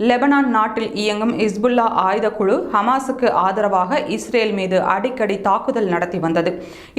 Lebanon நாட்டில் இயங்கும் இஸ்புல்லா ஆயுத குழு ஹமாஸுக்கு ஆதரவாக இஸ்ரேல் மீது அடிக்கடி தாக்குதல் நடத்தி வந்தது.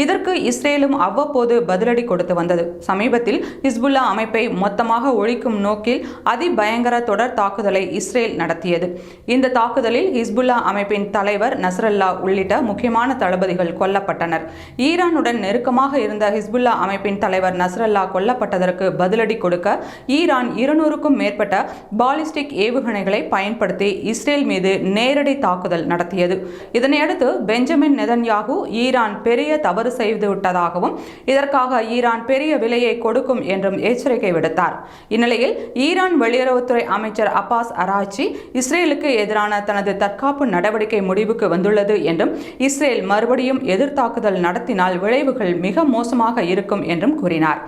இதற்கு இஸ்ரேலும் அவ்வப்போது பதிலடி கொடுத்து வந்தது. சமீபத்தில் இஸ்புல்லா அமைப்பை மொத்தமாக ஒழிக்கும் நோக்கில் அதிபயங்கர தொடர் தாக்குதலை இஸ்ரேல் நடத்தியது. இந்த தாக்குதலில் ஹிஸ்புல்லா அமைப்பின் தலைவர் நசரல்லா உள்ளிட்ட முக்கியமான தளபதிகள் கொல்லப்பட்டனர். ஈரானுடன் நெருக்கமாக இருந்த ஹிஸ்புல்லா அமைப்பின் தலைவர் நஸ்ரல்லா கொல்லப்பட்டதற்கு பதிலடி கொடுக்க ஈரான் இருநூறுக்கும் மேற்பட்ட பாலிஸ்டிக் ஏவுகணைகளை பயன்படுத்தி இஸ்ரேல் மீது நேரடி தாக்குதல் நடத்தியது. இதனையடுத்து பெஞ்சமின் நெதன்யாகு ஈரான் பெரிய தவறு செய்து விட்டதாகவும் இதற்காக ஈரான் பெரிய விலையை கொடுக்கும் என்றும் எச்சரிக்கை விடுத்தார். இந்நிலையில் ஈரான் வெளியுறவுத்துறை அமைச்சர் அப்பாஸ் அராச்சி இஸ்ரேலுக்கு எதிரான தனது தற்காப்பு நடவடிக்கை முடிவுக்கு வந்துள்ளது என்றும் இஸ்ரேல் மறுபடியும் எதிர்த்தாக்குதல் நடத்தினால் விளைவுகள் மிக மோசமாக இருக்கும் என்றும் கூறினார்.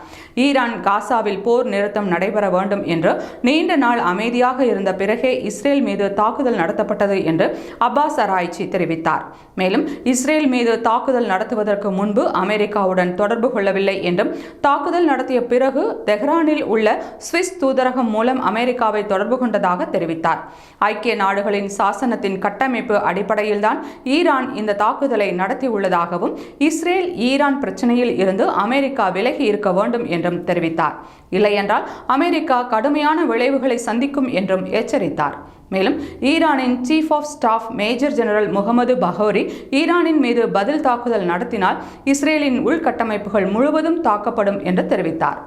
ஈரான் காசாவில் போர் நிறுத்தம் நடைபெற வேண்டும் என்று நீண்ட நாள் அமைதியாக இருந்த பிறகே இஸ்ரேல் மீது தாக்குதல் நடத்தப்பட்டது என்று அப்பாஸ் அராய்ச்சி தெரிவித்தார். மேலும் இஸ்ரேல் மீது தாக்குதல் நடத்துவதற்கு முன்பு அமெரிக்காவுடன் தொடர்பு கொள்ளவில்லை என்றும் தாக்குதல் நடத்திய பிறகு தெஹ்ரானில் உள்ள சுவிஸ் தூதரகம் மூலம் அமெரிக்காவை தொடர்பு கொண்டதாக தெரிவித்தார். ஐக்கிய நாடுகளின் சாசனத்தின் கட்டமைப்பு அடிப்படையில்தான் ஈரான் இந்த தாக்குதலை நடத்தியுள்ளதாகவும் இஸ்ரேல் ஈரான் பிரச்சனையில் இருந்து அமெரிக்கா விலகி இருக்க வேண்டும் என்றும் தெரிவித்தார். இல்லையென்றால் அமெரிக்கா கடுமையான விளைவுகளை சந்திக்கும் என்றும் எச்சரித்தார் எச்சரித்தார் மேலும் ஈரானின் chief of staff major general Mohammad Bagheri ஈரானின் மீது பதில் தாக்குதல் நடத்தினால் இஸ்ரேலின் உள்கட்டமைப்புகள் முழுவதும் தாக்கப்படும் என்று தெரிவித்தார்.